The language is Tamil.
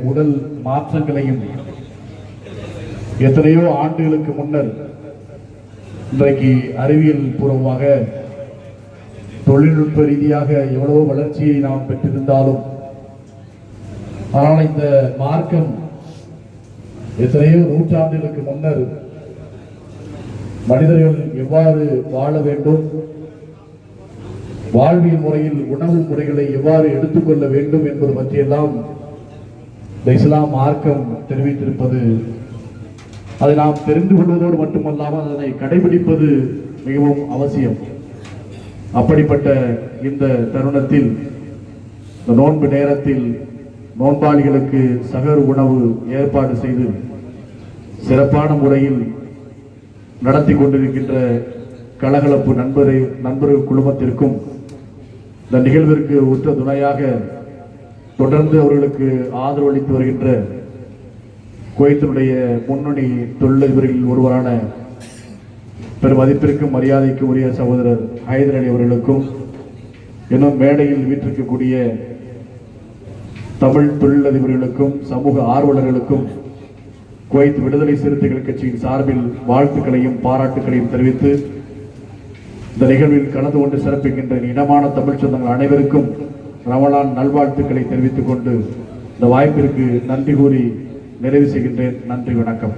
உடல் மாற்றங்களையும் எத்தனையோ ஆண்டுகளுக்கு முன்னர் இன்றைக்கு அறிவியல் பூர்வமாக தொழில்நுட்ப ரீதியாக எவ்வளவோ வளர்ச்சியை நாம் பெற்றிருந்தாலும் ஆனால் இந்த மார்க்கம் எத்தனையோ நூற்றாண்டுகளுக்கு முன்னர் மனிதர்கள் எவ்வாறு வாழ வேண்டும் வாழ்வியல் முறையில் உணவு முறைகளை எவ்வாறு எடுத்துக்கொள்ள வேண்டும் என்பது பற்றியெல்லாம் இந்த இஸ்லாம் மார்க்கம் தெரிவித்திருப்பது அதை நாம் தெரிந்து கொள்வதோடு மட்டுமல்லாமல் அதனை கடைபிடிப்பது மிகவும் அவசியம். அப்படிப்பட்ட இந்த தருணத்தில் இந்த நோன்பு நேரத்தில் நோன்பாளிகளுக்கு சகர் உணவு ஏற்பாடு செய்து சிறப்பான முறையில் நடத்தி கொண்டிருக்கின்ற கலகலப்பு நண்பரை நண்பர்கள் குழுமத்திற்கும் இந்த நிகழ்விற்கு உற்ற துணையாக தொடர்ந்து அவர்களுக்கு ஆதரவு அளித்து வருகின்ற குவைத்தினுடைய முன்னணி தொழிலதிபர்களில் ஒருவரான பெரும் மதிப்பிற்கும் மரியாதைக்கு உரிய சகோதரர் ஹைதர் அலி அவர்களுக்கும் இன்னும் மேடையில் வீற்றிருக்கக்கூடிய தமிழ் தொழிலதிபர்களுக்கும் சமூக ஆர்வலர்களுக்கும் குவைத் விடுதலை சிறுத்தைகள் கட்சியின் சார்பில் வாழ்த்துக்களையும் பாராட்டுக்களையும் தெரிவித்து இந்த நிகழ்வில் கலந்து கொண்டு சிறப்பிக்கின்ற இனமான தமிழ் சொந்தங்கள் அனைவருக்கும் ரமலான் நல்வாழ்த்துக்களை தெரிவித்துக் கொண்டு இந்த வாய்ப்பிற்கு நன்றி கூறி நிறைவு செய்கின்றேன். நன்றி வணக்கம்.